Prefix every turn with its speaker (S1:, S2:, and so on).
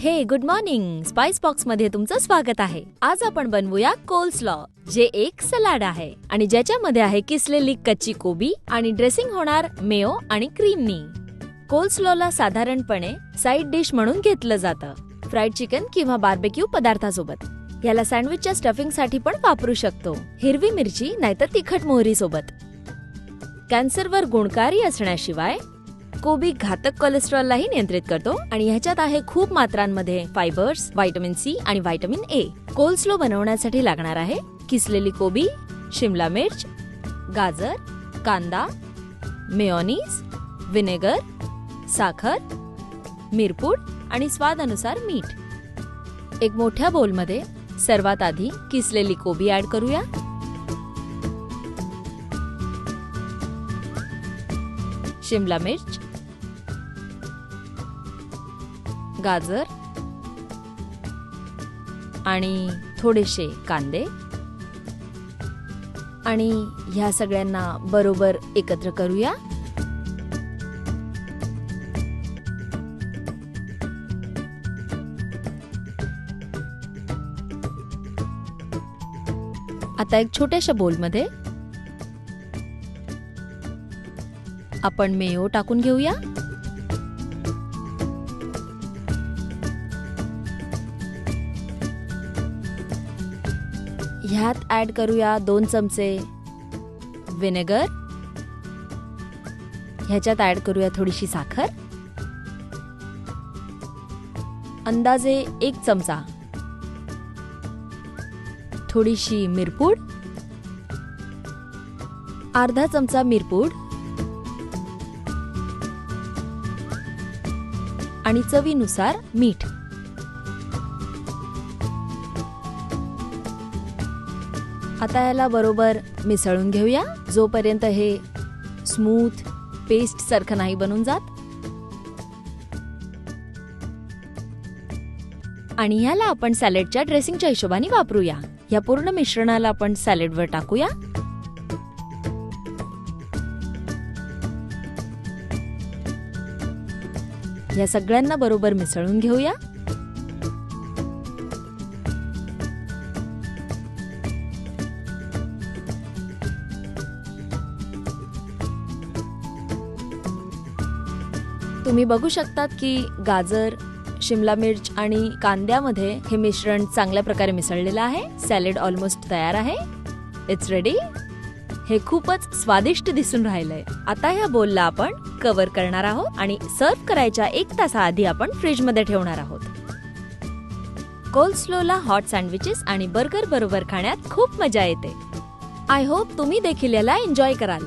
S1: हे good morning spice बॉक्समध्ये तुमचं स्वागत आहे. आज आपण बनवूया कोल्सलॉ जे एक सलाड आहे. आणि ज्याच्यामध्ये आहे किसलेली कच्ची कोबी आणि ड्रेसिंग होणार मेयो आणि क्रीमनी कोल्सलॉला साधारणपणे साईड डिश म्हणून घेतलं जातं. फ्राईड चिकन किंवा बार्बेक्यू पदार्थासोबत. याला सँडविचच्या स्टफिंगसाठी पण वापरू शकतो. हिरवी मिरची नाहीतर तिखट मोहरी सोबत कॅन्सरवर गुणकारी असण्याशिवाय कोबी घातक कोलेस्ट्रॉललाही नियंत्रित करतो आणि ह्याच्यात आहे खूप मात्रांमध्ये फायबर्स व्हायटमिन सी आणि व्हायटमिन ए कोल्स्लो बनवण्यासाठी लागणार आहे किसलेली कोबी शिमला मिर्च गाजर कांदा मेयोनीज विनेगर साखर मिरपूड आणि स्वादानुसार मीठ. एक मोठ्या बोलमध्ये सर्वात आधी किसलेली कोबी ऍड करूया. शिमला मिर्च गाजर आणि थोडेसे कांदे आणि ह्या सगळ्यांना बरोबर एकत्र करूया. आता एक छोट्याशा बोलमध्ये आपण मेयो टाकून घेऊया. ह्यात ऍड करूया दोन चमचे विनेगर ह्याच्यात ऍड करूया थोडीशी साखर. अंदाजे एक चमचा. थोडीशी मिरपूड. अर्धा चमचा मिरपूड. आणि चवीनुसार मीठ. आता याला बरोबर मिसळून घेऊया. जोपर्यंत हे स्मूथ पेस्ट सारखं नाही बनून जात. आणि याला आपण सॅलेडच्या ड्रेसिंगच्या हिशोबाने वापरूया. या पूर्ण मिश्रणाला आपण सॅलेडवर टाकूया. या सगळ्यांना बरोबर मिसळून घेऊया. तुम्ही बघू शकतात की गाजर शिमला मिर्च आणि कांद्यामध्ये हे मिश्रण चांगल्या प्रकारे मिसळलेलं आहे. सॅलेड ऑलमोस्ट तयार आहे. इट्स रेडी हे खूपच स्वादिष्ट दिसून राहिलंय. आता ह्या बोलला आपण कव्हर करणार आहोत आणि सर्व्ह करायच्या एक तासाआधी आपण फ्रीजमध्ये ठेवणार आहोत. कोल्स्लोला हॉट सँडविचेस आणि बर्गर बरोबर खाण्यात खूप मजा येते. आय होप तुम्ही देखील याला एन्जॉय कराल.